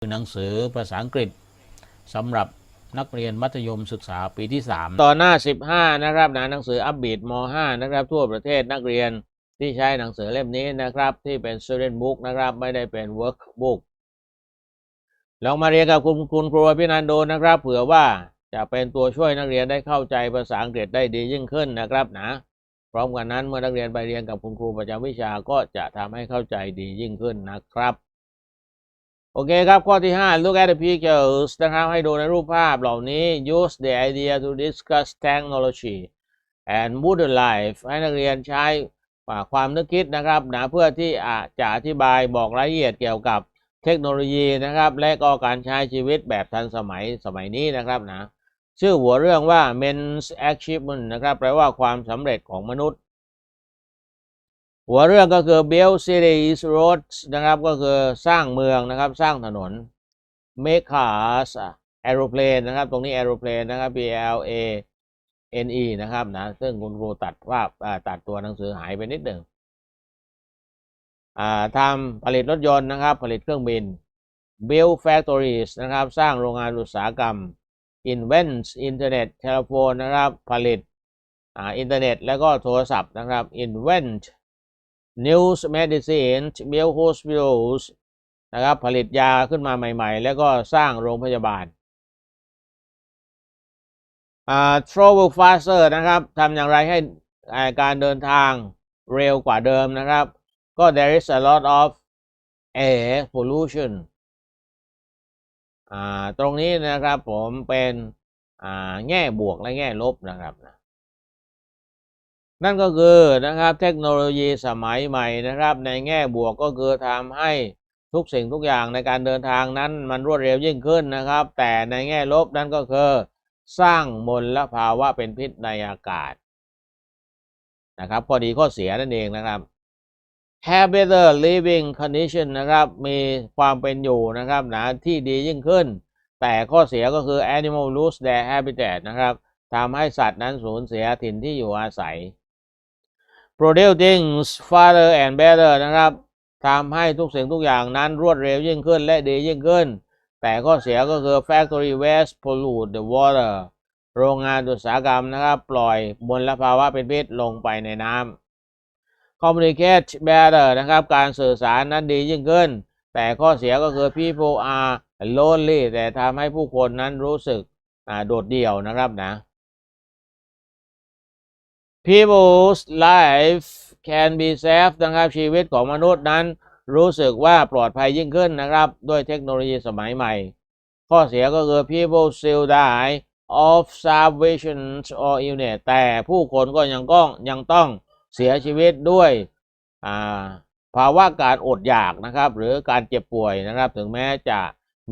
คือหนังสือภาษาอังกฤษสำหรับนักเรียนมัธยมศึกษาปีที่ 3 ต่อหน้า 15 นะครับนะหนังสืออัปบีดม .5 นะครับ ทั่วประเทศนักเรียนที่ใช้หนังสือเล่มนี้นะครับ ที่เป็น student book นะครับ ไม่ได้เป็น workbook ลองมาเรียนกับคุณคุณครูพี่นันโดนะครับ เผื่อว่าจะเป็นตัวช่วยนักเรียนได้เข้าใจภาษาอังกฤษได้ดียิ่งขึ้นนะครับนะพร้อมกันนั้นเมื่อนักเรียนไปเรียนกับคุณครูประจำวิชาก็จะทำให้เข้าใจดียิ่งขึ้นนะครับ โอเคครับ ข้อที่ 5 look at the pictures นะครับ ให้ดูในรูปภาพเหล่านี้ use the idea to discuss technology and modern life ให้นักเรียนใช้ความนึกคิดนะครับนะเพื่อที่อาจจะอธิบายบอกรายละเอียดเกี่ยวกับเทคโนโลยีนะครับ และก็การใช้ชีวิตแบบทันสมัยสมัยนี้นะครับนะชื่อหัวเรื่องว่า men's achievement นะครับแปลว่าความสำเร็จของมนุษย์ หัวเรื่องก็คือ build cities roads นะครับก็คือสร้างเมืองนะครับสร้างถนน make cars aeroplane นะครับตรงนี้ aeroplane นะครับ B L A N E นะครับนะซึ่งคุณครูตัดภาพตัดตัวหนังสือหายไปนิดหนึ่งทำผลิตรถยนต์นะครับ ผลิตเครื่องบิน build factories นะครับ สร้างโรงงานอุตสาหกรรม invent อินเทอร์เน็ตเทเลโฟนนะครับ ผลิตอ,อินเทอร์เน็ต แล้วก็โทรศัพท์นะครับ invent news medicine build hospitals นะครับผลิตยาขึ้นมาใหม่ๆ แล้วก็สร้างโรงพยาบาลอ่า travel faster นะครับทำอย่างไรให้การเดินทางเร็วกว่าเดิมนะครับ ก็ there is a lot of air pollution ตรงนี้นะครับผมเป็นแง่บวกและแง่ลบนะครับนะ นั่นก็คือนะครับเทคโนโลยีสมัยใหม่นะครับ ในแง่บวกก็คือทำให้ทุกสิ่งทุกอย่างในการเดินทางนั้นมันรวดเร็วยิ่งขึ้นนะครับ แต่ในแง่ลบนั่นก็คือ สร้างมลภาวะเป็นพิษในอากาศนะครับข้อดีข้อเสียนั่นเองนะครับ have better living condition นะครับมีความเป็นอยู่นะครับนะที่ดียิ่งขึ้น แต่ข้อเสียก็คือ animal lose their habitat นะครับทำให้สัตว์นั้นสูญเสียถิ่นที่อยู่อาศัย produce things faster and better นะครับทำให้ทุกสิ่งทุกอย่างนั้นรวดเร็วยิ่งขึ้นและดียิ่งขึ้น แต่ข้อเสียก็คือ factory waste pollute the water โรงงานอุตสาหกรรมนะครับปล่อยมลภาวะเป็นพิษลงไปในน้ำ communicate better นะครับการสื่อสารนั้นดียิ่งขึ้น แต่ข้อเสียก็คือ people are lonely แต่ทำให้ผู้คนนั้นรู้สึกโดดเดี่ยวนะครับนะ people's life can be safe นะครับชีวิตของมนุษย์นั้น รู้สึกว่าปลอดภัยยิ่งขึ้นนะครับ ด้วยเทคโนโลยีสมัยใหม่ ข้อเสียก็คือ people still die of starvation or illness แต่ผู้คนก็ยังก็ยังต้องเสียชีวิตด้วยภาวะการอดอยากนะครับ หรือการเจ็บป่วยนะครับ ถึงแม้จะ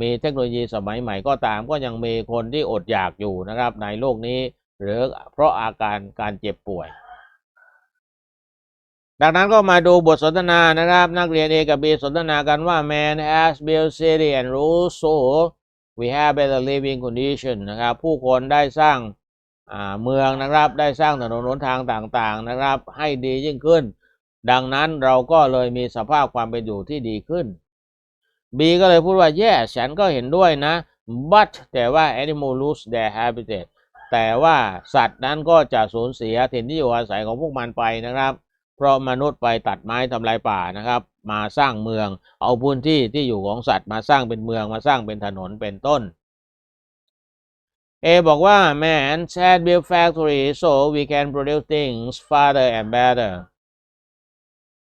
มีเทคโนโลยีสมัยใหม่ก็ตามก็ยังมีคนที่อดอยากอยู่นะครับ ในโลกนี้ หรือเพราะอาการการเจ็บป่วย ดังนั้นก็มาดูบทสนทนานะครับ นักเรียน A กับ B สนทนากันว่า man has built city and rules so we have better living condition นะครับ ผู้คนได้สร้างเมืองนะครับ ได้สร้างถนนหนทางต่างๆนะครับ ให้ดียิ่งขึ้น ดังนั้นเราก็เลยมีสภาพความเป็นอยู่ที่ดีขึ้น B ก็เลยพูดว่า yes ฉันก็เห็นด้วยนะ but แต่ว่า animal lose their habitat แต่ว่าสัตว์นั้นก็จะสูญเสียถิ่นที่อยู่อาศัยของพวกมันไปนะครับ เพราะมนุษย์ไปตัดไม้ทำลายป่านะครับ มาสร้างเมือง เอาพื้นที่ที่อยู่ของสัตว์มาสร้างเป็นเมืองมาสร้างเป็นถนนเป็นต้น A บอกว่า man had built factory so we can produce things faster and better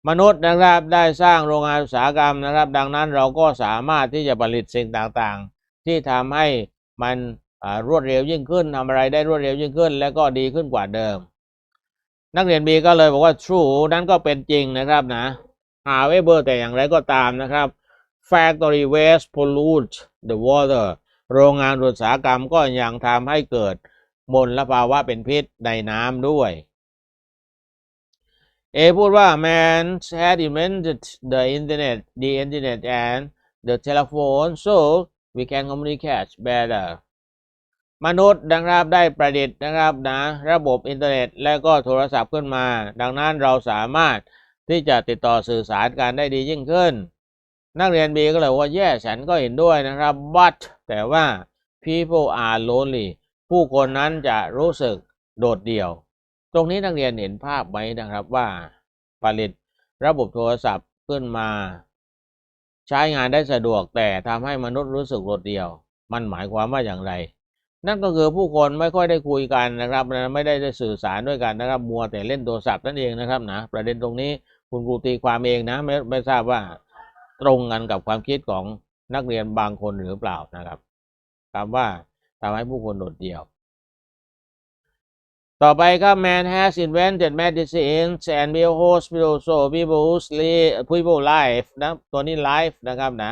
มนุษย์นะครับได้สร้างโรงงานอุตสาหกรรมนะครับ ดังนั้นเราก็สามารถที่จะผลิตสิ่งต่างๆ ที่ทำให้มัน รวดเร็วยิ่งขึ้นทำอะไรได้รวดเร็วยิ่งขึ้น และก็ดีขึ้นกว่าเดิม นักเรียน B ก็เลยบอกว่า true นั้นก็เป็นจริงนะครับนะ however แต่อย่างไรก็ตามนะครับ factory waste pollute the water โรงงานอุตสาหกรรมก็ยังทำให้เกิดมลภาวะเป็นพิษในน้ำด้วย A พูดว่า man had invented the internet the internet and the telephone so we can communicate better มนุษย์นะครับได้ประดิษฐ์นะครับนะระบบอินเทอร์เน็ต และก็โทรศัพท์ขึ้นมา ดังนั้นเราสามารถที่จะติดต่อสื่อสารกันได้ดียิ่งขึ้น นักเรียน B ก็เลยว่า yes ฉันก็เห็นด้วยนะครับ but แต่ว่า people are lonely ผู้คนนั้นจะรู้สึกโดดเดี่ยว ตรงนี้นักเรียนเห็นภาพไหมนะครับว่าผลิตระบบโทรศัพท์ขึ้นมา ใช้งานได้สะดวกแต่ทำให้มนุษย์รู้สึกโดดเดี่ยว มันหมายความว่าอย่างไร นั่นก็คือผู้คนไม่ค่อยได้คุยกันนะครับไม่ได้ได้สื่อสารด้วยกันนะครับ มัวแต่เล่นโทรศัพท์นั่นเองนะครับนะประเด็นตรงนี้คุณครูตีความเองนะไม่ไม่ทราบว่าตรงกันกับความคิดของนักเรียนบางคนหรือเปล่านะครับคำว่าทำให้ผู้คนโดดเดี่ยว ต่อไปครับ man has invented medicines and built hospital so people's live people life นะตัวนี้ life นะครับนะ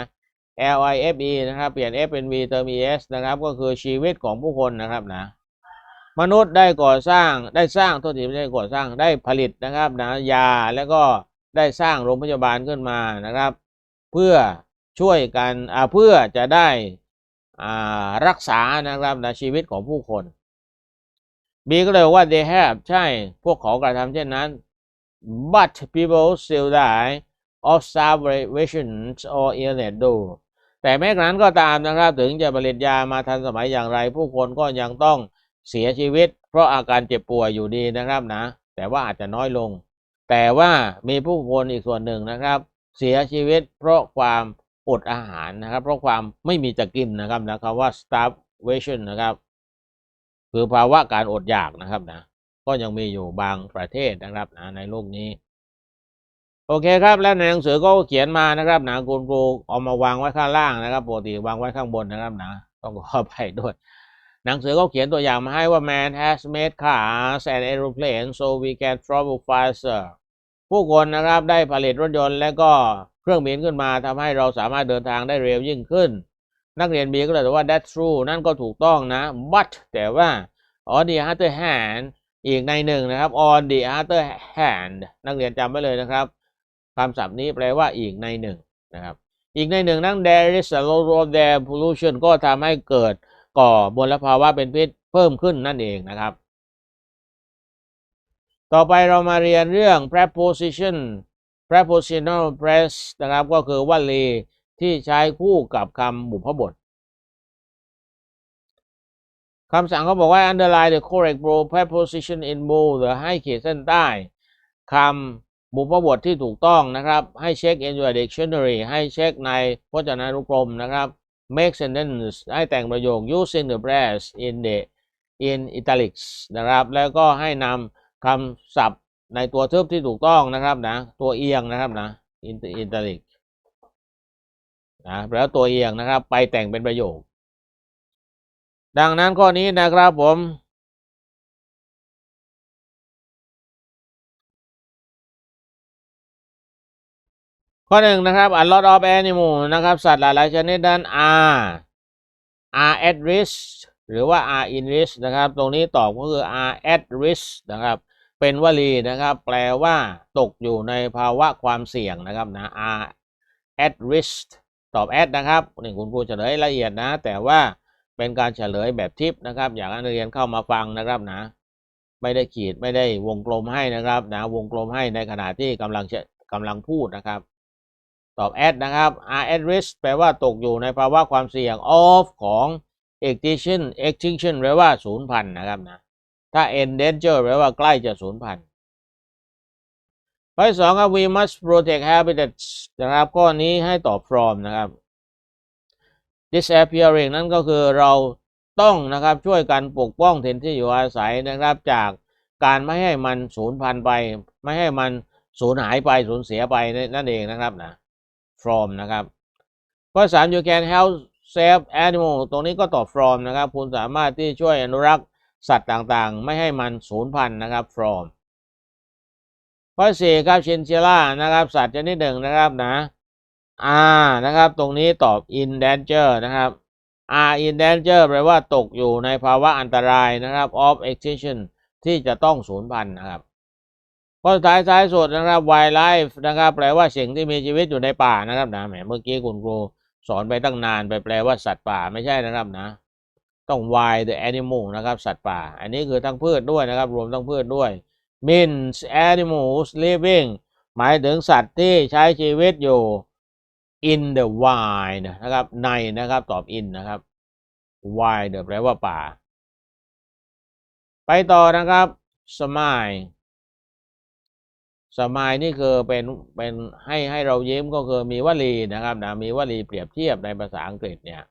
L I F E นะครับ เปลี่ยน F เป็น V เติม E S นะครับ ก็คือชีวิตของผู้คนนะครับนะ มนุษย์ได้ก่อสร้าง ได้สร้างโทษทีไม่ได้ก่อสร้าง ได้ผลิตนะครับนะยา แล้วก็ได้สร้างโรงพยาบาลขึ้นมานะครับ เพื่อช่วยกันเพื่อจะได้รักษานะครับนะชีวิตของผู้คน B ก็เลยว่า they have ใช่ พวกเขากระทำเช่นนั้น but people still die of starvation or illness do แต่แม้กระนั้นก็ตามนะครับ ถึงจะผลิตยามาทันสมัยอย่างไร ผู้คนก็ยังต้องเสียชีวิต เพราะอาการเจ็บป่วยอยู่ดีนะครับนะ แต่ว่าอาจจะน้อยลง แต่ว่ามีผู้คนอีกส่วนหนึ่งนะครับ เสียชีวิต เพราะความอดอาหารนะครับ เพราะความไม่มีจะกินนะครับนะครับว่า starvation นะครับ คือภาวะการอดอยากนะครับนะ ก็ยังมีอยู่บางประเทศนะครับนะในโลกนี้ โอเคครับ แล้วในหนังสือก็เขียนมานะครับนะคุณครูเอามาวางไว้ข้างล่างนะครับปกติวางไว้ข้างบนนะครับนะต้องขออภัยด้วยหนังสือก็เขียนตัวอย่างมาให้ว่า man has made cars and aeroplanes so we can travel faster ผู้คนนะครับได้ผลิตรถยนต์และก็เครื่องบินขึ้นมาทำให้เราสามารถเดินทางได้เร็วยิ่งขึ้น นักเรียน B ก็เลยบอกว่า that's true นั่นก็ถูกต้องนะ but แต่ว่า on the other hand อีกในหนึ่งนะครับ on the other hand นักเรียนจำไว้เลยนะครับ คำศัพท์นี้แปลว่าอีกในหนึ่งนะครับ อีกในหนึ่งนั่ง there is a lot of their pollution ก็ทำให้เกิดก่อมลภาวะเป็นพิษเพิ่มขึ้นนั่นเองนะครับ ต่อไปเรามาเรียนเรื่อง preposition prepositional phrase นะครับ ก็คือวลีที่ใช้คู่กับคำบุพบทคำสั่งเขาบอกว่า underline the correct preposition in bold หรือให้ขีดเส้นใต้คำ บุพบทที่ถูกต้องนะครับ ให้เช็ค in your dictionary ให้เช็คในพจนานุกรมนะครับ make sentence ให้แต่งประโยค using the brass in the in italics นะครับ แล้วก็ให้นำคำศัพท์ในตัวทึบที่ถูกต้องนะครับนะ ตัวเอียงนะครับนะ in italic นะแล้วตัวเอียงนะครับ ไปแต่งเป็นประโยค ดังนั้นข้อนี้นะครับผม ข้อหนึ่งนะครับ a lot of animal นะครับ สัตว์หลายๆชนิดนั้น are are at risk หรือว่า are in risk นะครับ ตรงนี้ตอบก็คือ are at risk นะครับ เป็นวลีนะครับ แปลว่าตกอยู่ในภาวะความเสี่ยงนะครับนะ are at risk ตอบ at นะครับนี่คุณครูเฉลยละเอียดนะ แต่ว่าเป็นการเฉลยแบบทิปนะครับ อยากให้นักเรียนเข้ามาฟังนะครับนะ ไม่ได้ขีดไม่ได้วงกลมให้นะครับนะ วงกลมให้ในขณะที่กำลังจะกำลังพูดนะครับ ตอบ at นะครับ are at risk แปลว่าตกอยู่ในภาวะความเสี่ยง of ของ extinction extinction แปลว่าสูญพันนะครับนะ ถ้า endanger แปลว่าใกล้จะสูญพันข้อสองครับ we must protect habitats นะครับ ข้อนี้ให้ตอบ from นะครับ disappearing นั่นก็คือเราต้องนะครับช่วยกันปกป้องถิ่นที่อยู่อาศัยนะครับ จากการไม่ให้มันสูญพันธุ์ไป ไม่ให้มันสูญหายไปสูญเสียไปนั่นเองนะครับนะ from นะครับข้อสาม you can help save animal ตรงนี้ก็ตอบ from นะครับ คุณสามารถที่ช่วยอนุรักษ์สัตว์ต่างๆ ไม่ให้มันสูญพันธุ์นะครับ from ข้อสี่ครับชินเชล่านะครับ สัตว์ชนิดหนึ่งนะครับนะ R นะครับ ตรงนี้ตอบ in danger นะครับ R in danger แปลว่าตกอยู่ในภาวะอันตรายนะครับ of extinction ที่จะต้องสูญพันธุ์นะครับ ข้อสุดท้ายท้ายสุดนะครับ wildlife นะครับ แปลว่าสิ่งที่มีชีวิตอยู่ในป่านะครับนะแหมเมื่อกี้คุณครูสอนไปตั้งนานไปแปลว่าสัตว์ป่าไม่ใช่นะครับนะ ต้อง wild the animal นะครับ สัตว์ป่า อันนี้คือทั้งพืชด้วยนะครับ รวมทั้งพืชด้วย means animals living หมายถึงสัตว์ที่ใช้ชีวิตอยู่ in the wild นะครับ ในนะครับตอบ in นะครับ wild แปลว่าป่า ไปต่อนะครับ smile สมายนี่คือเป็นเป็นให้ให้เรายิ้มก็คือมีวลีนะครับนะมีวลีเปรียบเทียบในภาษาอังกฤษเนี่ย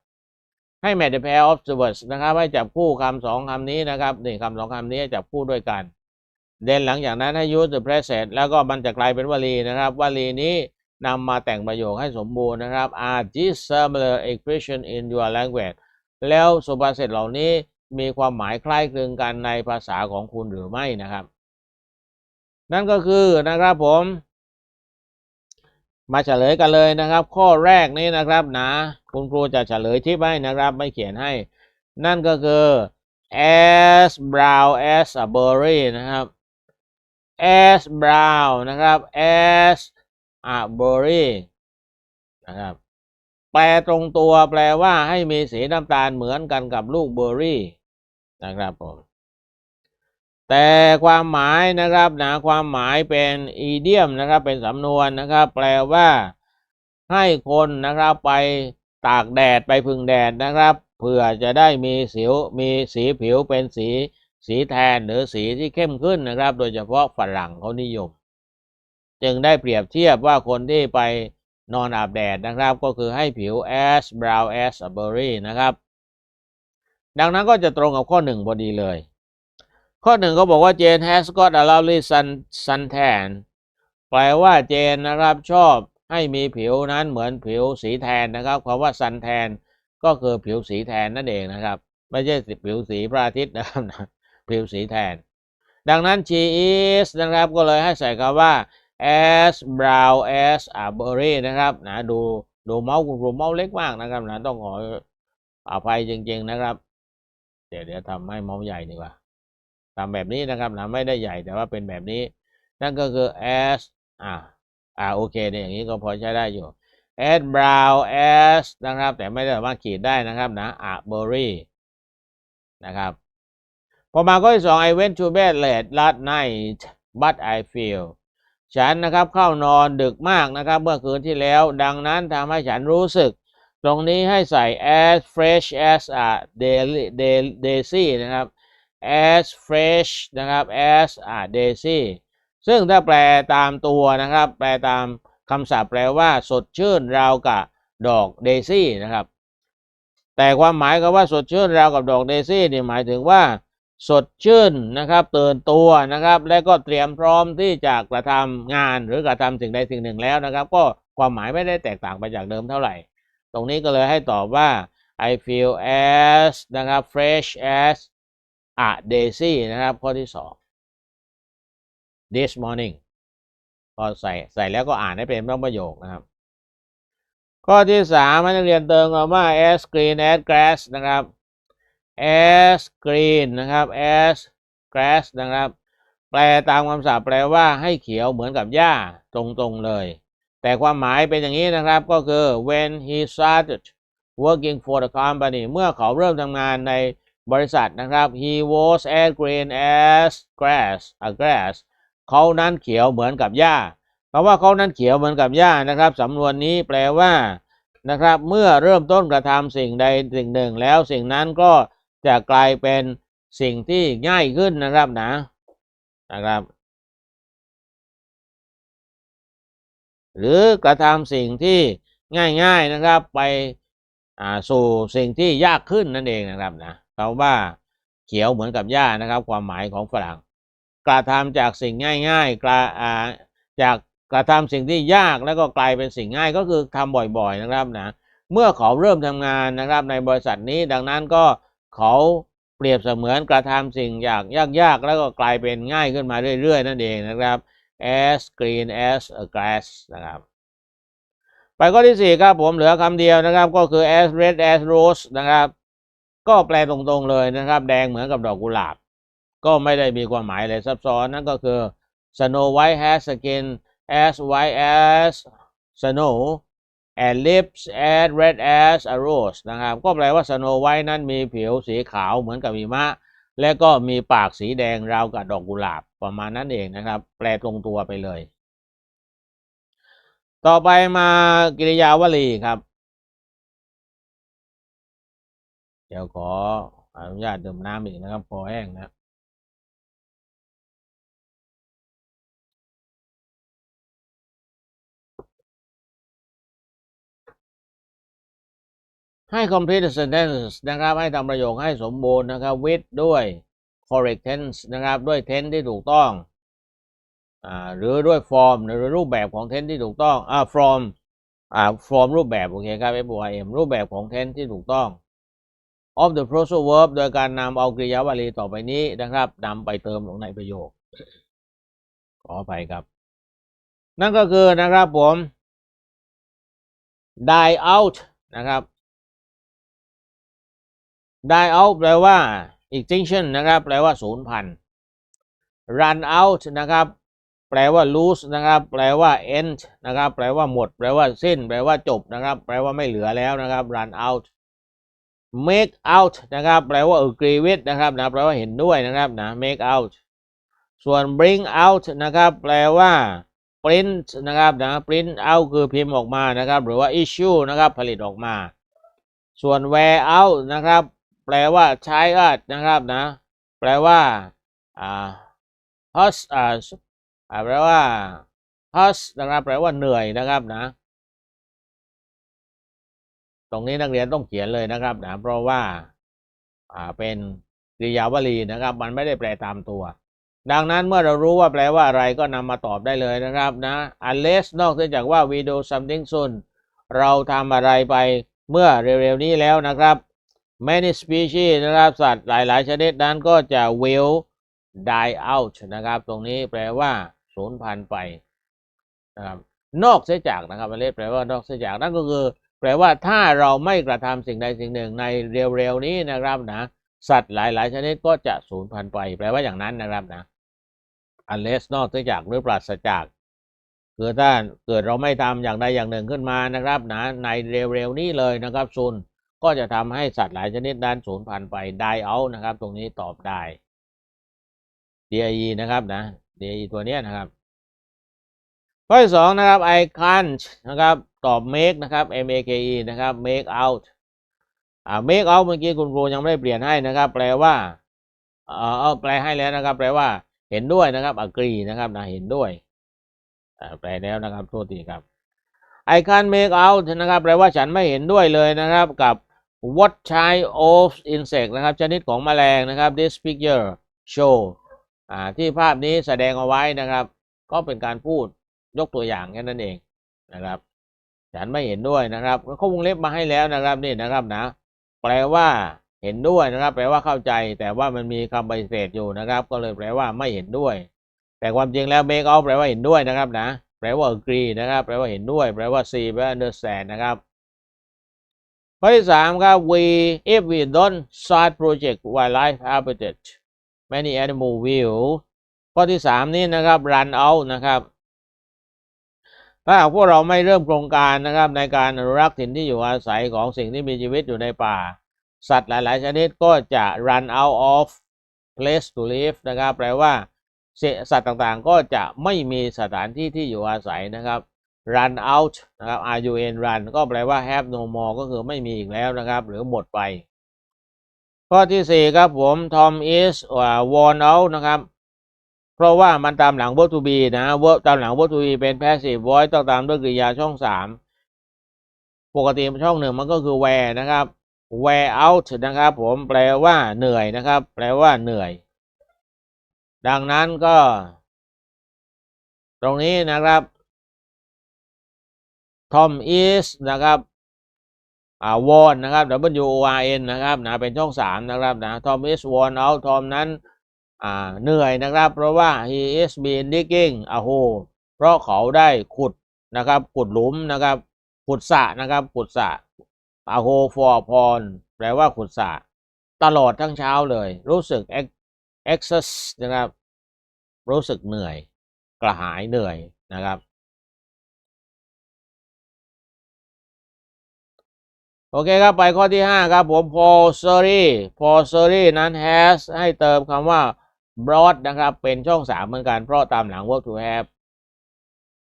ให้ match the pair of the words นะครับให้จับคู่คำสองคำนี้นะครับนี่คำสองคำนี้จับคู่ด้วยกันเดนหลังจากนั้นให้ use the present แล้วก็มันจะกลายเป็นวลีนะครับวลีนี้นำมาแต่งประโยคให้สมบูรณ์นะครับ are these similar expression in your language แล้วสุภาษิตเหล่านี้มีความหมายคล้ายคลึงกันในภาษาของคุณหรือไม่นะครับ นั่นก็คือนะครับผม มาเฉลยกันเลยนะครับ ข้อแรกนี้นะครับนะคุณครูจะเฉลยที่ให้นะครับ ไม่เขียนให้ นั่นก็คือ as brown as a berry นะครับ as brown นะครับ as a berry นะครับ แปลตรงตัวแปลว่าให้มีสีน้ำตาลเหมือนกันกับลูกเบอร์รี่นะครับผม แต่ความหมายนะครับนะความหมายเป็นอีเดียมนะครับเป็นสำนวนนะครับ แปลว่า ให้คนนะครับไปตากแดดไปพึ่งแดดนะครับเพื่อจะได้มีสิวมีสีผิวเป็นสีสีแทนหรือสีที่เข้มขึ้นนะครับ โดยเฉพาะฝรั่งเขานิยม จึงได้เปรียบเทียบว่าคนที่ไปนอนอาบแดดนะครับ ก็คือให้ผิว as brown as a berry นะครับ ดังนั้นก็จะตรงกับข้อหนึ่งพอดีเลย ข้อหนึ่งเขาบอกว่า Jane has got a lovely sun suntan แปลว่าเจนนะครับชอบให้มีผิวนั้นเหมือนผิวสีแทนนะครับคำว่า suntan ก็คือผิวสีแทนนั่นเองนะครับ ไม่ใช่ผิวสีพระอาทิตย์นะครับผิวสีแทน ดังนั้น she is นะครับก็เลยให้ใส่คำว่า as brown as a berry นะครับนะดูดูเมาส์รูเมาส์เล็กมากนะครับนะต้องขออภัยจริง ๆนะครับ เดี๋ยวเดี๋ยวทำให้เมาส์ใหญ่ดีกว่า ทำแบบนี้นะครับนะไม่ได้ใหญ่แต่ว่าเป็นแบบนี้ นั่นก็คือ as อ่าอ่าโอเคเนี่ยอย่างนี้ก็พอใช้ได้อยู่ as brown as นะครับ แต่ไม่ได้สามารถขีดได้นะครับนะ a berry นะครับพอมาข้อที่สอง I went to bed late last night but I feel ฉันนะครับเข้านอนดึกมากนะครับเมื่อคืนที่แล้ว ดังนั้นทำให้ฉันรู้สึก ตรงนี้ให้ใส่ as fresh as a daily daisy นะครับ as fresh นะครับ as a daisy ซึ่งถ้าแปลตามตัวนะครับ แปลตามคำศัพท์แปลว่า สดชื่นราวกับดอกเดซี่นะครับ แต่ความหมายกับว่าสดชื่นราวกับดอกเดซี่นี่หมายถึงว่า สดชื่นนะครับตื่นตัวนะครับ และก็เตรียมพร้อมที่จะกระทำงานหรือกระทำสิ่งใดสิ่งหนึ่งแล้วนะครับ ก็ความหมายไม่ได้แตกต่างไปจากเดิมเท่าไหร่ ตรงนี้ก็เลยให้ตอบว่า I feel as นะครับ fresh as a daisy นะครับ ข้อที่สอง this morning พอใส่ใส่แล้วก็อ่านให้เป็นต้องประโยคนะครับ ข้อที่สามนักเรียนเติมคำว่า as green as grass นะครับ as green นะครับ as grass นะครับ แปลตามคำศัพท์แปลว่าให้เขียวเหมือนกับหญ้าตรงๆเลย แต่ความหมายเป็นอย่างนี้นะครับก็คือ when he started working for the company เมื่อเขาเริ่มทำงานใน บริษัทนะครับ he was as green as grass a grass เขานั้นเขียวเหมือนกับหญ้าคำว่าเขานั้นเขียวเหมือนกับหญ้านะครับสำนวนนี้แปลว่านะครับ เมื่อเริ่มต้นกระทำสิ่งใดสิ่งหนึ่งแล้วสิ่งนั้นก็จะกลายเป็นสิ่งที่ง่ายขึ้นนะครับนะนะครับ หรือกระทำสิ่งที่ง่ายๆนะครับไปสู่สิ่งที่ยากขึ้นนั่นเองนะครับนะ คำว่าเขียวเหมือนกับหญ้านะครับ ความหมายของฝรั่งกระทำจากสิ่งง่ายๆกระจากกระทำสิ่งที่ยากแล้วก็กลายเป็นสิ่งง่ายก็คือทำบ่อยๆนะครับนะเมื่อเขาเริ่มทำงานนะครับในบริษัทนี้ดังนั้นก็เขาเปรียบเสมือนกระทำสิ่งยากยากๆแล้วก็กลายเป็นง่ายขึ้นมาเรื่อยๆ นั่นเองนะครับ as green as a grass นะครับไปข้อที่สี่ครับผมเหลือคำเดียวนะครับก็คือ as red as rose นะครับ ก็แปลตรงๆเลยนะครับ แดงเหมือนกับดอกกุหลาบ ก็ไม่ได้มีความหมายอะไรซับซ้อนนั่นก็คือ Snow White has skin as white as snow and lips as red as a rose นะครับ ก็แปลว่า Snow White นั้นมีผิวสีขาวเหมือนกับหิมะ และก็มีปากสีแดงราวกับดอกกุหลาบประมาณนั้นเองนะครับ แปลตรงตัวไปเลย ต่อไปมากิริยาวลีครับ เดี๋ยวขออนุญาตดื่มน้ำอีกนะครับพอแห้งนะให้ complete sentence นะครับ ให้ทำประโยคให้สมบูรณ์นะครับ with ด้วย correct tense นะครับ ด้วย tense ที่ถูกต้องอ่าหรือด้วย form หรือรูปแบบของ tense ที่ถูกต้องอ่า from อ่า from รูปแบบ โอเคครับ F Y M รูปแบบของ tense ที่ถูกต้อง of the phrasal verb โดยการนำเอากริยาวลีต่อไปนี้นะครับนำไปเติมลงในประโยค ขอไปครับ นั่นก็คือนะครับผม die out นะครับ die out แปลว่า extinction นะครับ แปลว่าศูนย์พัน run out นะครับ แปลว่า lose นะครับ แปลว่า end นะครับ แปลว่าหมด แปลว่าสิ้น แปลว่าจบนะครับ แปลว่าไม่เหลือแล้วนะครับ run out make out นะครับแปลว่า agree with นะครับนะแปลว่าเห็นด้วยนะครับนะ make out ส่วน bring out นะครับแปลว่า print นะครับนะ print out คือพิมพ์ออกมานะครับหรือว่า issue นะครับผลิตออกมา ส่วน wear out นะครับแปลว่าใช้อัดนะครับนะแปลว่าอ่า hus อ่าอ่าแปลว่า hus นะครับแปลว่าเหนื่อยนะครับนะ ตรงนี้นักเรียนต้องเขียนเลยนะครับนะเพราะว่าอ่าเป็นกริยาวลีนะครับ มันไม่ได้แปลตามตัว ดังนั้นเมื่อเรารู้ว่าแปลว่าอะไรก็นำมาตอบได้เลยนะครับนะ unless นอกจากว่า we do something soon เราทำอะไรไปเมื่อเร็วๆนี้แล้วนะครับ many species นะครับสัตว์หลายๆ ชนิดนั้นก็จะ will die out นะครับ ตรงนี้แปลว่าสูญพันธุ์ไปนะครับนอกเสียจากนะครับอันนี้แปลว่านอกเสียจากนั่นก็คือ แปลว่าถ้าเราไม่กระทำสิ่งใดสิ่งหนึ่งในเร็วๆนี้นะครับนะสัตว์หลายๆ ชนิดก็จะสูญพันธุ์ไป แปลว่าอย่างนั้นนะครับนะ unless นอกจากหรือปราศจากคือถ้าเกิดเราไม่ทำอย่างใดอย่างหนึ่งขึ้นมานะครับนะในเร็วๆนี้เลยนะครับซุนก็จะทำให้สัตว์หลายชนิดนั้นสูญพันธุ์ไป die out นะครับ ตรงนี้ตอบได้ DIE นะครับนะ DIE ตัวเนี้ยนะครับ ข้อที่สองนะครับ I can't นะครับ ตอบ make นะครับ M A K E นะครับ make out อ่า make out เมื่อกี้คุณครูยังไม่ได้เปลี่ยนให้นะครับ แปลว่าเออเอาแปลให้แล้วนะครับ แปลว่า เห็นด้วยนะครับ agree นะครับนะเห็นด้วยอ่าแปลแล้วนะครับโทษทีครับ I can't make out นะครับ แปลว่าฉันไม่เห็นด้วยเลยนะครับ กับ what type of insect นะครับ ชนิดของแมลงนะครับ this picture show อ่าที่ภาพนี้แสดงเอาไว้นะครับ ก็เป็นการพูด ยกตัวอย่างแค่นั้นเองนะครับ ฉันไม่เห็นด้วยนะครับเขาวงเล็บมาให้แล้วนะครับนี่นะครับนะ แปลว่าเห็นด้วยนะครับ แปลว่าเข้าใจ แต่ว่ามันมีคำปฏิเสธอยู่นะครับ ก็เลยแปลว่าไม่เห็นด้วย แต่ความจริงแล้ว make out แปลว่าเห็นด้วยนะครับนะ แปลว่า agree นะครับ แปลว่าเห็นด้วย แปลว่า see แปลว่า understand นะครับข้อที่สามครับ we if we don't start project wildlife habitat many animal will ข้อที่สามนี้นะครับ run out นะครับ ถ้าหากพวกเราไม่เริ่มโครงการนะครับ ในการอนุรักษ์ถิ่นที่อยู่อาศัยของสิ่งที่มีชีวิตอยู่ในป่า สัตว์หลาย ๆ ชนิดก็จะ run out of place to live นะครับ แปลว่าสัตว์ต่างๆ ก็จะไม่มีสถานที่ที่อยู่อาศัยนะครับ run out นะครับ R U N run ก็แปลว่า have no more ก็คือไม่มีอีกแล้วนะครับ หรือหมดไป ข้อที่สี่ครับผม Tom is worn out นะครับ เพราะว่ามันตามหลัง verb to be นะ verb ตามหลัง verb to be เป็น passive voice ต้องตามด้วยกริยาช่องสามปกติช่องหนึ่งมันก็คือ wear นะครับ wear out นะครับผมแปลว่าเหนื่อยนะครับ แปลว่าเหนื่อย ดังนั้นก็ ตรงนี้นะครับ Tom is นะครับอ่า worn นะครับ W O R N นะครับนะเป็นช่องสามนะครับนะ Tom is worn out Tom นั้น เหนื่อยนะครับ เพราะว่า he is been digging a hole เพราะเขาได้ขุดนะครับขุดหลุมนะครับขุดสะนะครับขุดสะ a hole for pond แปลว่าขุดสะ ตลอดทั้งเช้าเลย รู้สึก excess นะครับ รู้สึกเหนื่อย กระหายเหนื่อยนะครับ โอเคครับ ไปข้อที่ 5 ครับผม possessory possessory นั้น has ให้เติมคำว่า brought นะครับเป็นช่อง3เหมือนกันเพราะตามหลัง verb to have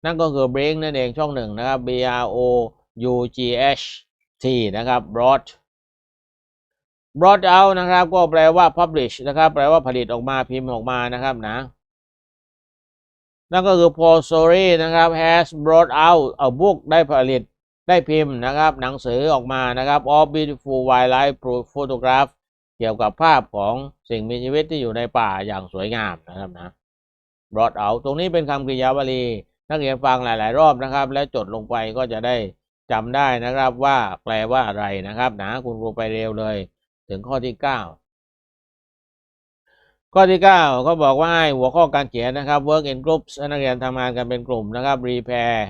นั่นก็คือ bring นั่นเองช่องหนึ่งนะครับ b r o u g h t นะครับ brought brought out นะครับ ก็แปลว่า publish นะครับ แปลว่าผลิตออกมาพิมพ์ออกมานะครับนะ นั่นก็คือ Paul Story นะครับ has brought out a book ได้ผลิตได้พิมพ์นะครับ หนังสือออกมานะครับ of beautiful wildlife photograph กี่ยวกับภาพของสิ่งมีชีวิตที่อยู่ในป่าอย่างสวยงามนะครับนะ brought out ตรงนี้เป็นคำกริยาวลี นักเรียนฟังหลาย ๆ รอบนะครับ แล้วจดลงไปก็จะได้จำได้นะครับว่าแปลว่าอะไรนะครับนะคุณครูไปเร็วเลย ถึงข้อที่ 9 ข้อที่ 9เขาบอกว่าให้หัวข้อการเขียนนะครับ work in groups นักเรียนทำงานกันเป็นกลุ่มนะครับ prepare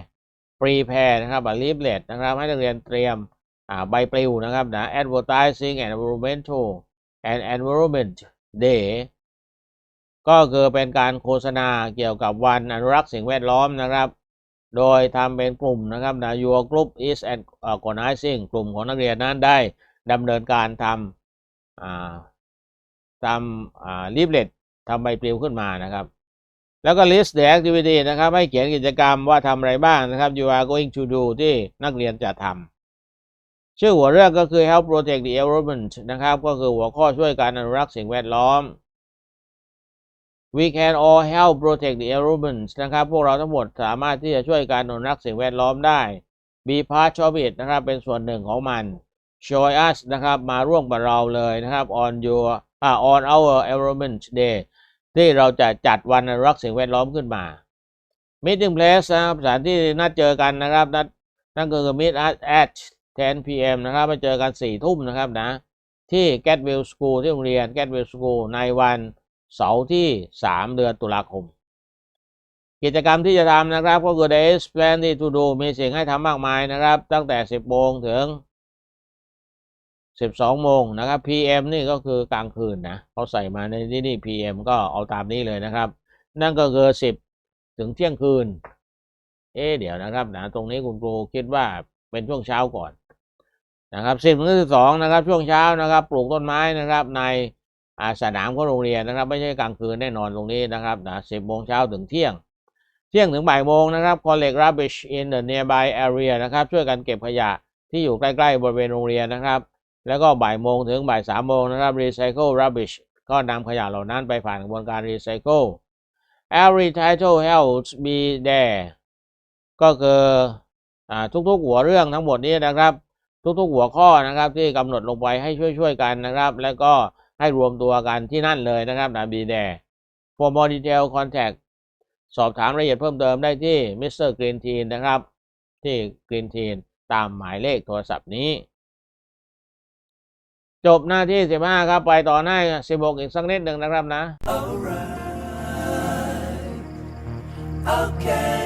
prepare นะครับ leaflet นะครับ ให้นักเรียนเตรียมใบปลิวนะครับนะ advertising and environmental and environment day ก็คือเป็นการโฆษณาเกี่ยวกับวันอนุรักษ์สิ่งแวดล้อมนะครับ โดยทำเป็นกลุ่มนะครับนะ your group is organizing กลุ่มของนักเรียนนั้นได้ดำเนินการทำทำอ่า leaflet ทำใบปลิวขึ้นมานะครับ แล้วก็ list the activity นะครับ ให้เขียนกิจกรรมว่าทำอะไรบ้างนะครับ you are going to do ที่นักเรียนจะทำ ชื่อหัวเรื่องก็คือ help protect the environment นะครับ ก็คือหัวข้อช่วยการอนุรักษ์สิ่งแวดล้อม we can all help protect the environment นะครับ พวกเราทั้งหมดสามารถที่จะช่วยการอนุรักษ์สิ่งแวดล้อมได้ be part of it นะครับ เป็นส่วนหนึ่งของมัน show us นะครับ มาร่วมกับเราเลยนะครับ on your อ่า on our environment day ที่เราจะจัดวันอนุรักษ์สิ่งแวดล้อมขึ้นมา meeting place นะครับสถานที่นัดเจอกันนะครับ นัดนั่นก็คือ meet at at 10 p.m. นะครับมาเจอกัน 4 ทุ่มนะครับนะที่ Gatwell School ที่โรงเรียน Gatwell School ในวันเสาร์ที่ 3 เดือนตุลาคม กิจกรรมที่จะทำนะครับ ก็คือ there is plenty to do มีสิ่งให้ทำมากมายนะครับ ตั้งแต่ 10 โมงถึง 12 โมงนะครับ PM นี่ก็คือกลางคืนนะเขาใส่มาในที่นี่ PM ก็เอาตามนี้เลยนะครับ นั่นก็คือ 10 ถึงเที่ยงคืน เอ๊เดี๋ยวนะครับนะตรงนี้คุณครูคิดว่าเป็นช่วงเช้าก่อน นะครับ10ถึง12นะครับ ช่วงเช้านะครับ ปลูกต้นไม้นะครับ ในอาสนามของโรงเรียนนะครับ ไม่ใช่กลางคืนแน่นอนตรงนี้นะครับนะ10โมงเช้าถึงเที่ยง เที่ยงถึงบ่ายโมงนะครับ collect rubbish in the nearby area นะครับช่วยกันเก็บขยะที่อยู่ใกล้ๆบริเวณโรงเรียนนะครับ แล้วก็บ่ายโมงถึงบ่ายสามโมงนะครับ recycle rubbish ก็นำขยะเหล่านั้นไปผ่านกระบวนการ recycle every title helps be there ก็คืออทุกๆหัวเรื่องทั้งหมดนี้นะครับ ทุกๆหัวข้อนะครับ ที่กำหนดลงไปให้ช่วยๆกันนะครับ แล้วก็ให้รวมตัวกันที่นั่นเลยนะครับนะ be there for more detail contact สอบถามรายละเอียดเพิ่มเติมได้ที่ Mr. Green Teen นะครับ ที่ Green Teen ตามหมายเลขโทรศัพท์นี้ จบหน้าที่ 15 ครับ ไปต่อหน้า 16 อีกสักนิดหนึ่งนะครับนะ Okay, okay, okay.